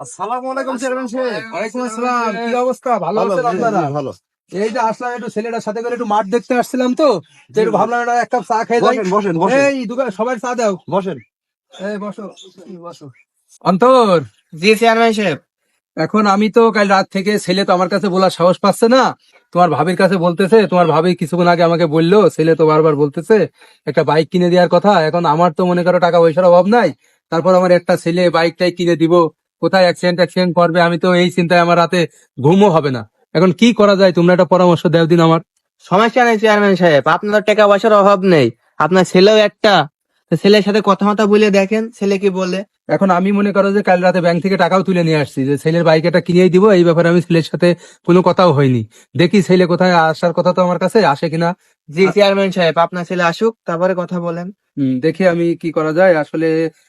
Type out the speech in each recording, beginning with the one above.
আসসালামু আলাইকুম চেয়ারম্যান সাহেব। ওয়ালাইকুম আসসালাম। কি অবস্থা? ভালো ভালো আছেন আপনারা? ভালো এই যে আসলাম একটু ছেলেটার সাথে করে একটু মাঠ দেখতে আসছিলাম তো তো একটু ভাবলাম একটা এক কাপ চা খেয়ে বসেন বসেন বসেন। এই দোকান সবাই চা দাও। বসেন। এই বসো বসো। অন্তর। জি চেয়ারম্যান সাহেব। এখন আমি তো কাল রাত থেকে ছেলে তো আমার কাছে বলার সাহস পাচ্ছে না। তোমার ভাবির কাছে বলতেছে তোমার ভাবি কিছুক্ষণ আগে আমাকে বলল ছেলে তো বারবার বলতেছে একটা বাইক কিনে দেওয়ার কথা। এখন আমার তো মনে করো টাকা পয়সার অভাব নাই। তারপর আমার একটা ছেলে বাইকটাই কিনে দিব। কোথায় অ্যাক্সিডেন্ট অ্যাক্সিডেন্ট করবে আমি তো এই চিন্তায় আমার রাতে ঘুমও হবে না। এখন কি করা যায়? তোমরা একটা পরামর্শ দাও দিন আমার। সমস্যা নেই চেয়ারম্যান সাহেব। আপনার টাকা পয়সার অভাব নেই। আপনার ছেলেও একটা। ছেলের সাথে কথা মতো বলে দেখেন ছেলে কি বলে? এখন আমি মনে করো যে কাল রাতে ব্যাংক থেকে টাকাও তুলে নিয়ে আসছি যে ছেলের বাইক একটা কিনেই দিব এই ব্যাপারে আমি ছেলের সাথে কোনো কথাও হয়নি। দেখি ছেলে কোথায় আসার কথা তো আমার কাছে আসে কিনা। জি চেয়ারম্যান সাহেব আপনার ছেলে আসুক তারপরে কথা বলেন। হুম, দেখি আমি কি করা যায়। আসলে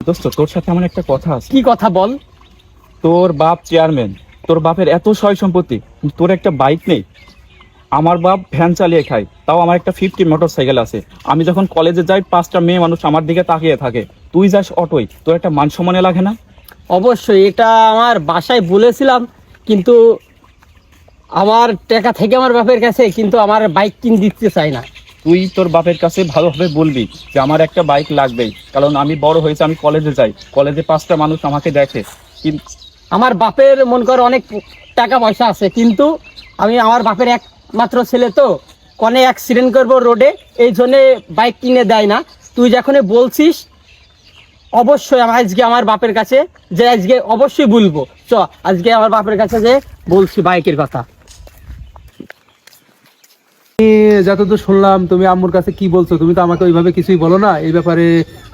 দোস্ত তোর সাথে আমার একটা কথা আছে। কি কথা বল? তোর বাপ চেয়ারম্যান তোর বাপের এত সয় সম্পত্তি তোর একটা বাইক নেই। আমার বাপ ভ্যান চালিয়ে খায় তাও আমার একটা ফিফটি মোটর সাইকেল আছে। আমি যখন কলেজে যাই পাঁচটা মেয়ে মানুষ আমার দিকে তাকিয়ে থাকে। তুই যাস অটোই তোর একটা মান সম্মানে লাগে না? অবশ্যই এটা আমার বাসায় বলেছিলাম কিন্তু আমার টাকা থেকে আমার বাপের কাছে কিন্তু আমার বাইক কিনে দিতে চাই না। তুই তোর বাপের কাছে ভালোভাবে বলবি যে আমার একটা বাইক লাগবেই। কারণ আমি বড় হয়েছে আমি কলেজে যাই। কলেজে পাঁচটা মানুষ আমাকে দেখে। কিন্তু আমার বাপের মন করে অনেক টাকা পয়সা আছে, কিন্তু আমি আমার বাপের একমাত্র ছেলে তো, কনে অ্যাক্সিডেন্ট করব রোডে এই জন্যে বাইক কিনে দেয় না। তুই যখন বলছিস, অবশ্যই আমি আজকে আমার বাপের কাছে যে আজকে অবশ্যই বলব। চ, আজকে আমার বাপের কাছে যে বলছি বাইকের কথা। যতদূর শুনলাম, তুমি আম্মুর কাছে কি বলছো? তুমি তো আমাকে ওইভাবে কিছুই বলো না। এই ব্যাপারে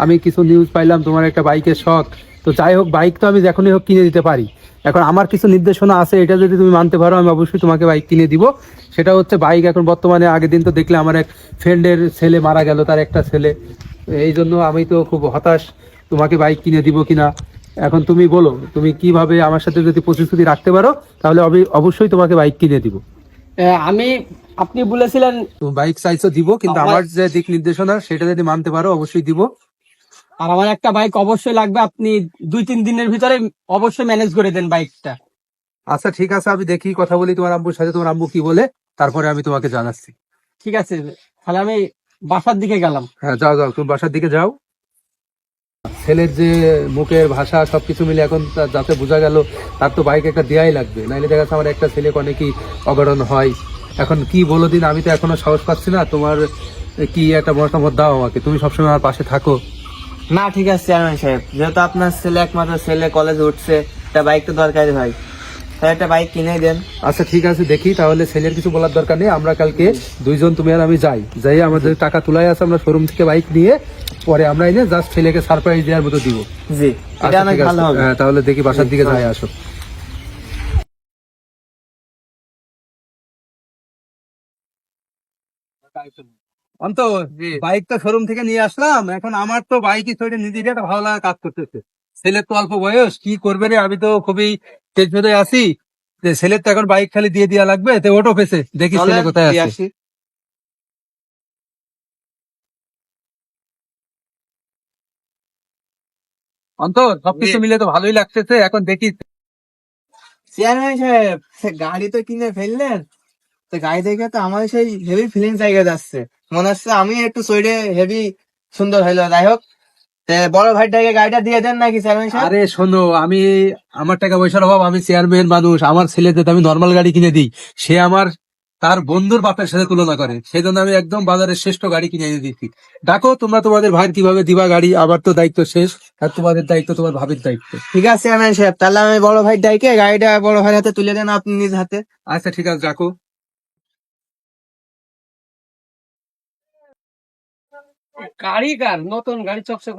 আমি কিছু নিউজ পাইলাম, তোমার একটা বাইকের শখ। তো যাই হোক বাইক তো আমি যখনই হোক কিনে দিতে পারি। এখন আমার কিছু নির্দেশনা আছে এটা যদি তুমি মানতে পারো আমি অবশ্যই তোমাকে বাইক কিনে দিব। সেটা হচ্ছে বাইক এখন বর্তমানে আগের দিন তো দেখলে আমার এক ফ্রেন্ডের ছেলে মারা গেল তার একটা ছেলে। এই জন্য আমি তো খুব হতাশ তোমাকে বাইক কিনে দিব কিনা? এখন তুমি বলো তুমি কীভাবে আমার সাথে যদি প্রতিশ্রুতি রাখতে পারো তাহলে অবি- অবশ্যই তোমাকে বাইক কিনে দিব। আমি আপনি বলেছিলেন বাইক চাইছো দিব কিন্তু আমার যে দিক নির্দেশনা সেটা যদি মানতে পারো অবশ্যই দিব। আর আমার একটা বাইক অবশ্যই লাগবে আপনি দুই তিন দিনের ভিতরে অবশ্যই ম্যানেজ করে দেন বাইকটা আচ্ছা ঠিক আছে আমি দেখি কথা বলি তোমার আম্মুর সাথে তোমার আম্মু কি বলে তারপরে আমি তোমাকে জানাচ্ছি। ঠিক আছে তাহলে আমি বাসার দিকে গেলাম। হ্যাঁ যাও যাও তুমি বাসার দিকে যাও। ছেলের যে মুখের ভাষা সবকিছু মিলে এখন যাতে বোঝা গেল তার তো বাইক একটা দেয়াই লাগবে। নাইলে দেখা যাচ্ছে আমার একটা ছেলে অনেক কি অঘটন হয়। এখন কি বলো দিন আমি তো এখনও সাহস পাচ্ছি না তোমার কি একটা মতামত দাও আমাকে। তুমি সবসময় আমার পাশে থাকো। না ঠিক আছে চেয়ারম্যান সাহেব। যেহেতু আপনার ছেলে একমাত্র ছেলে কলেজে উঠছে একটা বাইক তো দরকারি হয় তাহলে একটা বাইক কিনে দেন। আচ্ছা ঠিক আছে দেখি তাহলে ছেলের কিছু বলার দরকার নেই। আমরা কালকে দুইজন তুমি আর আমি যাই। যাই আমাদের টাকা তুলাই আছে আমরা শোরুম থেকে বাইক নিয়ে পরে আমরা এনে জাস্ট ছেলেকে সারপ্রাইজ দেওয়ার মতো দিব। জি এটা আচ্ছা, অনেক ভালো হবে। হ্যাঁ, তাহলে দেখি বাসার দিকে যাই আসো। অন্তর বাইক তো শোরুম থেকে নিয়ে আসলাম এখন আমার তো বাইকই ছড়ে নিজেরই একটা ভালো লাগা কাজ করতেছে। ছেলের তো অল্প বয়স কি করবে রে? আমি তো খুবই টেনশনে আছি। যে ছেলের তো এখন বাইক খালি দিয়ে দেওয়া লাগবে তো ওটো পেছে। দেখি ছেলে কোথায় আসি। অন্তর সবকিছু মিলে তো ভালোই লাগতেছে এখন দেখি চেয়ারম্যান সাহেব গাড়ি তো কিনে ফেললেন তো গাড়ি দেখে তো আমার সেই হেভি ফিলিংস জায়গা যাচ্ছে। মনে হচ্ছে আমি একটু শরীরে হেভি সুন্দর হইল। যাই হোক বড় ভাইটাকে গাড়িটা দিয়ে দেন নাকি চেয়ারম্যান সাহেব? আরে শোনো আমি আমার টাকা পয়সার অভাব আমি চেয়ারম্যান মানুষ। আমার ছেলেদের আমি নর্মাল গাড়ি কিনে দিই। সে আমার তার বন্ধুর বাপের সাথে তুলনা করে। সেই জন্য আমি একদম বাজারের শ্রেষ্ঠ গাড়ি কিনে এনে দিচ্ছি ডাকো তোমরা তোমাদের ভাইয়ের কীভাবে দিবা গাড়ি? আবার তো দায়িত্ব শেষ আর তোমাদের দায়িত্ব তোমার ভাবির দায়িত্ব। ঠিক আছে চেয়ারম্যান সাহেব। তাহলে আমি বড় ভাই ডাইকে গাড়িটা বড় ভাইয়ের হাতে তুলে দেন আপনি নিজ হাতে। আচ্ছা ঠিক আছে ডাকো। গাড়ি কার নতুন গাড়ি চকচক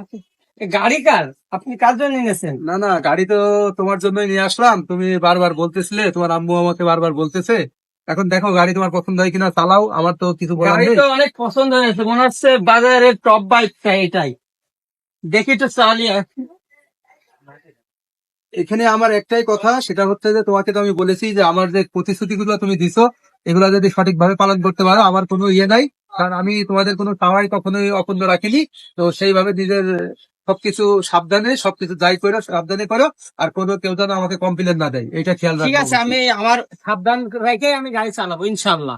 গাড়ি কার আপনি কার জন্য নিয়েছেন না না গাড়ি তো তোমার জন্যই নিয়ে আসলাম। তুমি বারবার বলতেছিলে তোমার আম্মু আমাকে বারবার বলতেছে। এখন দেখো গাড়ি তোমার পছন্দ হয় কিনা চালাও আমার তো কিছু বলার গাড়ি নেই। তো অনেক পছন্দ হয়েছে মনে হচ্ছে বাজারের টপ বাইকটা এটাই। দেখি তো চালিয়ে এখানে আমার একটাই কথা সেটা হচ্ছে যে তোমাকে তো আমি বলেছি যে আমার যে প্রতিশ্রুতি গুলো তুমি দিছো এগুলো যদি সঠিকভাবে পালন করতে পারো আমার কোনো ইয়ে নাই। কারণ আমি তোমাদের কোনো চাওয়াই কখনোই অপূর্ণ রাখিনি। তো সেইভাবে নিজের সবকিছু সাবধানে সবকিছু যাই করো সাবধানে করো আর কোনো কেউ যেন আমাকে কমপ্লেন না দেয়। এটা খেয়াল রাখো ঠিক আছে আমি আমার সাবধান রেখে আমি গাড়ি চালাবো ইনশাল্লাহ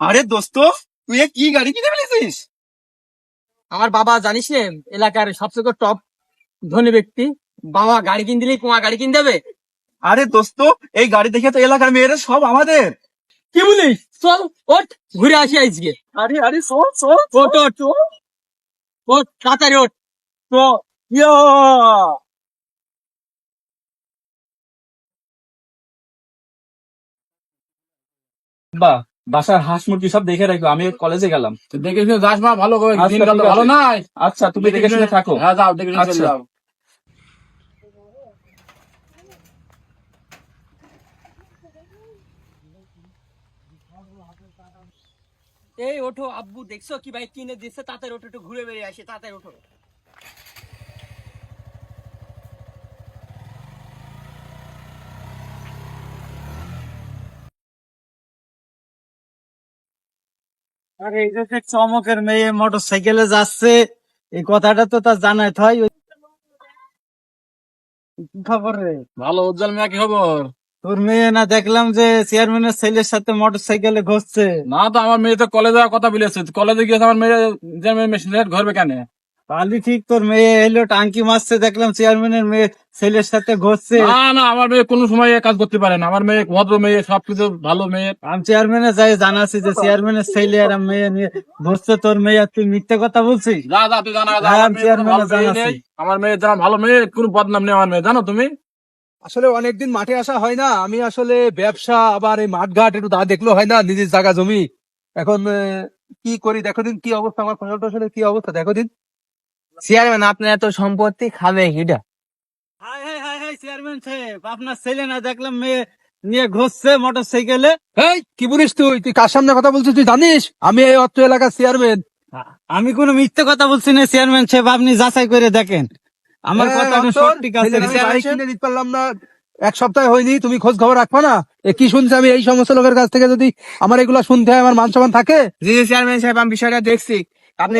আরে দোস্ত তুই কি গাড়ি কিনে ফেলেছিস? আমার বাবা জানিস নে এলাকার সবচেয়ে টপ ধনী ব্যক্তি। বাবা গাড়ি কিন দিলেই তোমার গাড়ি কিন দেবে। আরে দোস্ত এই গাড়ি দেখে তো এলাকার মেয়েরা সব আমাদের। কি বলিস? চল ওঠ ঘুরে আসি আজকে। আরে আরে শোন শোন ওঠ ওঠ ওঠ তাড়াতাড়ি ওঠ। তো ইয়া। বা বাসার হাঁস মুরগি সব দেখে রাখো আমি কলেজে গেলাম। দেখে শুনে যাস মা ভালো করে আচ্ছা, দিনকাল তো ভালো নাই আচ্ছা তুমি দেখে শুনে থাকো। হ্যাঁ যাও দেখে শুনে চলে আচ্ছা। যাও। এই ওঠো আব্বু দেখছ কি ভাই কিনে দিচ্ছে তাতে ওঠো একটু ঘুরে বেরিয়ে আসি তাতে ওঠো। আরে এটা যে চমকের মেয়ে মোটর সাইকেলে যাচ্ছে এই কথাটা তো তার জানাই হয়। খবর রে? ভালো উজ্জ্বল মিয়া কি খবর? তোর মেয়ে না দেখলাম যে চেয়ারম্যানের ছেলের সাথে মোটর সাইকেলে ঘুরছে। না তো আমার মেয়ে তো কলেজে যাওয়ার কথা বলেছে। কলেজে গিয়েছে আমার মেয়ে মেয়ে মেশিন ঘরবে কেন? তাহলে ঠিক তোর মেয়ে এলো টাঙ্কি মারছে দেখলাম চেয়ারম্যানের মেয়ে ছেলের সাথে ঘুরছে। না না আমার মেয়ে কোনো সময় কাজ করতে পারে না। আমার মেয়ে ভদ্র মেয়ে সবকিছু ভালো মেয়ে। আমি চেয়ারম্যানে যাই জানাছি যে চেয়ারম্যানের ছেলে আর মেয়ে নিয়ে ঘুরছে তোর মেয়ে আর তুই মিথ্যে কথা বলছিস? যা যা তুই জানা হ্যাঁ, আমার আমি মেয়ে কোনো ভালো মেয়ে আমার মেয়ে যারা ভালো মেয়ে কোনো বদনাম নেই আমার মেয়ে জানো তুমি? আসলে অনেকদিন মাঠে আসা হয় না আমি আসলে ব্যবসা আবার এই মাঠঘাট একটু দা দেখল হয় না নিজের জায়গা জমি। এখন কি করি দেখো দিন কি অবস্থা আমার ফসল টসলের কি অবস্থা দেখো দিন। চেয়ারম্যান আপনার এত সম্পত্তি খাবে হিডা হাই হাই হাই হাই চেয়ারম্যান সাহেব আপনার ছেলে না দেখলাম মেয়ে নিয়ে ঘুরছে মোটর সাইকেলে এই কি বলিস তুই? তুই কার সামনে কথা বলছিস? তুই জানিস? আমি এই অত্র এলাকার চেয়ারম্যান আমি কোনো মিথ্যে কথা বলছি না চেয়ারম্যান সাহেব আপনি যাচাই করে দেখেন। আমার হ্যাঁ, কথা আছে। কিনে দিতে পারলাম না এক সপ্তাহ হয়নি তুমি খোঁজ খবর রাখবা না? কি শুনছি? আমি এই সমস্ত লোকের কাছ থেকে যদি আমার এগুলা শুনতে হয় আমার মান সম্মান থাকে? জি চেয়ারম্যান সাহেব আমি বিষয়টা দেখছি। আপনি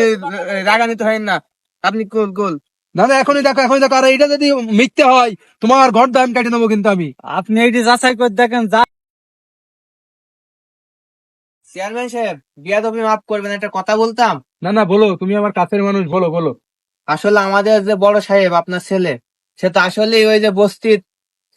রাগান্বিত হন না। আপনি গোল গোল। না না এখনই দেখো এখনই দেখো। আর এটা যদি মিথ্যে হয় তোমার ঘর দাম কাটে নেব কিন্তু আমি। আপনি এইটি যাচাই করে দেখেন যা চেয়ারম্যান সাহেব বিয়াদবি মাফ করবেন একটা কথা বলতাম? না না বলো তুমি আমার কাছের মানুষ বলো বলো। আসলে আমাদের যে বড় সাহেব আপনার ছেলে সে তো আসলে ওই যে বস্তির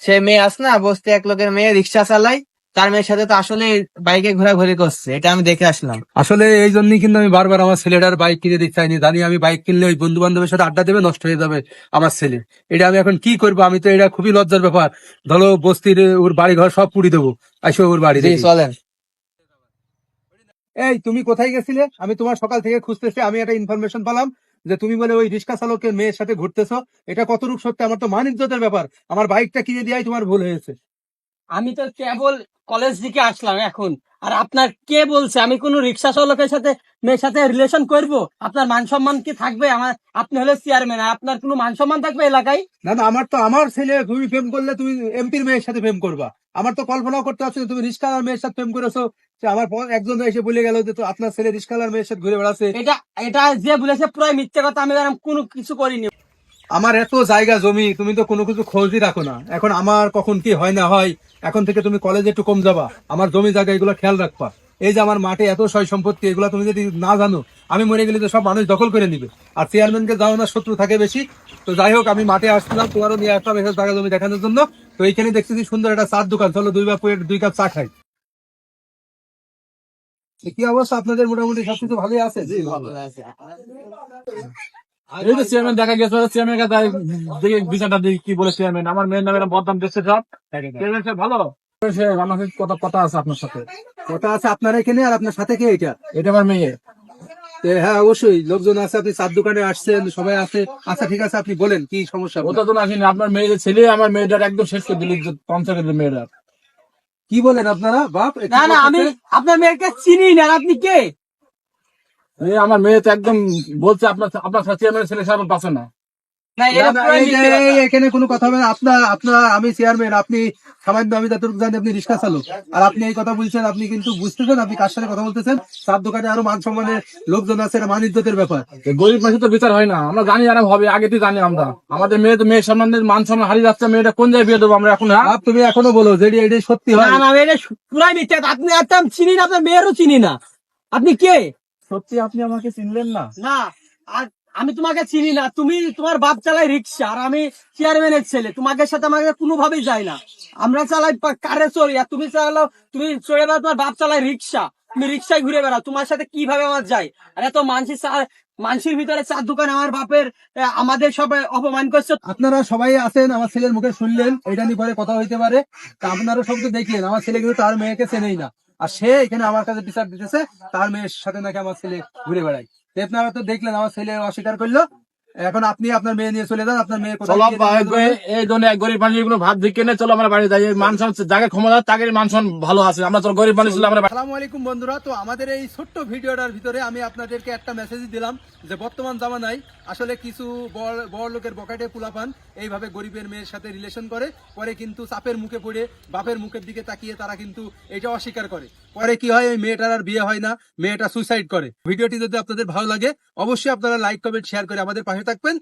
সে মেয়ে আছে না বস্তি এক লোকের মেয়ে রিক্সা চালায়। তার মেয়ের সাথে তো আসলে বাইকে ঘোরাঘুরি করছে এটা আমি দেখে আসলাম। আসলে এই জন্যই কিন্তু আমি বারবার আমার ছেলেটার বাইক কিনে দিতে চাইনি। জানি আমি বাইক কিনলে ওই বন্ধু বান্ধবের সাথে আড্ডা দেবে নষ্ট হয়ে যাবে আমার ছেলে। এটা আমি এখন কি করব? আমি তো এটা খুবই লজ্জার ব্যাপার। ধরো বস্তির ওর বাড়ি ঘর সব পুড়ি দেবো। আসো ওর বাড়ি চলেন। এই তুমি কোথায় গেছিলে? আমি তোমার সকাল থেকে খুঁজতেছি আমি একটা ইনফরমেশন পেলাম যে তুমি বলে ওই রিক্সা চালকের মেয়ের সাথে ঘুরতেছো। এটা কতটুকু সত্যি? আমার তো মান ইজ্জতের ব্যাপার। আমার বাইকটা কিনে দেওয়াই তোমার ভুল হয়েছে। আমি তো কেবল কলেজ দিকে আসলাম এখন। আর আপনার কে বলছে? আমি কোন রিক্সা চালকের সাথে মেয়ের সাথে রিলেশন করব? আপনার মান সম্মান কি থাকবে? আমার আপনি হলে চেয়ারম্যান আপনার কোনো মান সম্মান থাকবে এলাকায়? না না আমার তো আমার ছেলে তুমি প্রেম করলে তুমি এমপির মেয়ের সাথে প্রেম করবা। আমার তো কল্পনাও করতে পারছ তুমি রিক্সালার মেয়ের সাথে প্রেম করেছ। আমার একজন এসে বলে গেল যে আপনার ছেলে রিক্সালার মেয়ের সাথে ঘুরে বেড়াচ্ছে। এটা এটা যে বলেছে পুরো মিথ্যে কথা আমি কোনো কিছু করিনি। আমার এত জায়গা জমি, তুমি তো কোনো কিছু খোঁজই রাখো না। এখন আমার কখন কি হয় না হয়, এখন থেকে তুমি কলেজে একটু কম যাবা। আমার জমি জায়গা এগুলো খেয়াল রাখবা। এই যে আমার মাঠে এত সয় সম্পত্তি, এগুলো তুমি যদি না জানো, আমি মরে গেলে তো সব মানুষ দখল করে নিবে। আর চেয়ারম্যানকে যাও না, শত্রু থাকে বেশি। তো যাই হোক, আমি মাঠে আসছিলাম, তোমারও নিয়ে আসলাম এসব জায়গা জমি দেখানোর জন্য। তো এইখানে দেখতেছি সুন্দর একটা চার দোকান। চলো, দুই বাপ দুই কাপ চা খাই। কি অবস্থা আপনাদের? মোটামুটি সবকিছু ভালোই আছে? জি, ভালো আছে। এই তো চেয়ারম্যান দেখা গেছে চেয়ারম্যান বিচারটা দেখি কি বলে চেয়ারম্যান? আমার মেয়ের নামে বদনাম দিচ্ছে সব। চেয়ারম্যান সাহেব ভালো? আমাকে কথা কথা আছে আপনার সাথে। ওটা আছে আপনার এখানে আর আপনার সাথে কে এটা? এটা আমার মেয়ে। হ্যাঁ অবশ্যই। লোকজন আছে আপনি চার দোকানে আসছেন সবাই আছে। আচ্ছা ঠিক আছে আপনি বলেন কি সমস্যা? ওটা তো আসেনি আপনার মেয়ে যে ছেলে আমার মেয়েটার একদম শেষ করে দিল পঞ্চায়েতের মেয়েটা কি বলেন আপনারা? বাপ না না আমি আপনার মেয়েকে চিনি না আর আপনি কে? আমার মেয়ে তো একদম বলছে আপনার আপনার চেয়ারম্যান ছেলে সাহেব পাচ্ছে না। এটা। এখানে কোনো কথা হবে না। আপনার আপনার আমি চেয়ারম্যান আপনি সামান্য আমি যতটুকু জানি আপনি রিক্সা চালক। আর আপনি এই কথা বলছেন আপনি কিন্তু বুঝতেছেন আপনি কার সাথে কথা বলতেছেন। চার দোকানে আরও মান সম্মানের লোকজন আছে এটা মান ইজ্জতের ব্যাপার গরিব মানুষের তো বিচার হয় না। আমরা জানি জানা হবে আগে থেকে জানি আমরা। আমাদের মেয়ে তো মেয়ের সম্বন্ধে মান সম্মান হারিয়ে যাচ্ছে মেয়েটা কোন জায়গায় বিয়ে দেবো আমরা এখন হ্যাঁ? আপ তুমি এখনও বলো যে এটাই সত্যি হয়। না না এটা পুরাই মিথ্যে আপনি একদম চিনি না আপনার মেয়েরও চিনি না। আপনি কে? সত্যি আপনি আমাকে চিনলেন না? না আর আমি তোমাকে চিনি না। তুমি তোমার বাপ চালাই রিক্সা আর আমি চেয়ারম্যানের ছেলে। তোমাকে সাথে আমাকে কোনোভাবেই যায় না। আমরা চালাই কারে চড়ি আর তুমি চালাও তুমি চড়ে বেড়াও তোমার বাপ চালাই রিক্সা। তুমি রিক্সায় ঘুরে বেড়াও তোমার সাথে কীভাবে আমার যায়? আর এত মানুষের চা- মানুষের ভিতরে চার দোকান আমার বাপের আমাদের সব অপমান করছে। আপনারা সবাই আছেন আমার ছেলের মুখে শুনলেন এটা নিয়ে পরে কথা হইতে পারে। তা আপনারা সব তো দেখলেন আমার ছেলে কিন্তু তার মেয়েকে চেনেই না। আর সে এখানে আমার কাছে বিচার দিতেছে, তার মেয়ের সাথে নাকি আমার ছেলে ঘুরে বেড়ায়। আপনারা তো দেখলেন, আমার ছেলে অস্বীকার করল এখন আপনি আপনার মেয়ে নিয়ে চলে যান আপনার মেয়ে? এই- জন্য এক গরিব মানুষ এগুলো ভাত দিকে নিয়ে চলো আমরা বাড়ি যাই। এই মান যাকে ক্ষমতা তাকে মান সম্মান ভালো আছে। আমরা চলো গরিব মানুষ আমরা আসসালামু আলাইকুম বন্ধুরা তো আমাদের এই ছোট্ট ভিডিওটার ভিতরে আমি আপনাদেরকে একটা মেসেজ দিলাম যে বর্তমান জামানায় আসলে কিছু বড় বড় লোকের বকাটে পুলাপান এইভাবে গরিবের মেয়ের সাথে রিলেশন করে। পরে কিন্তু চাপের মুখে পড়ে বাপের মুখের দিকে তাকিয়ে তারা কিন্তু এটা অস্বীকার করে। পরে কি হয় এই মেয়েটার আর বিয়ে হয় না মেয়েটা সুইসাইড করে। ভিডিওটি যদি আপনাদের ভালো লাগে অবশ্যই আপনারা লাইক কমেন্ট শেয়ার করে আমাদের পাশে থাকবেন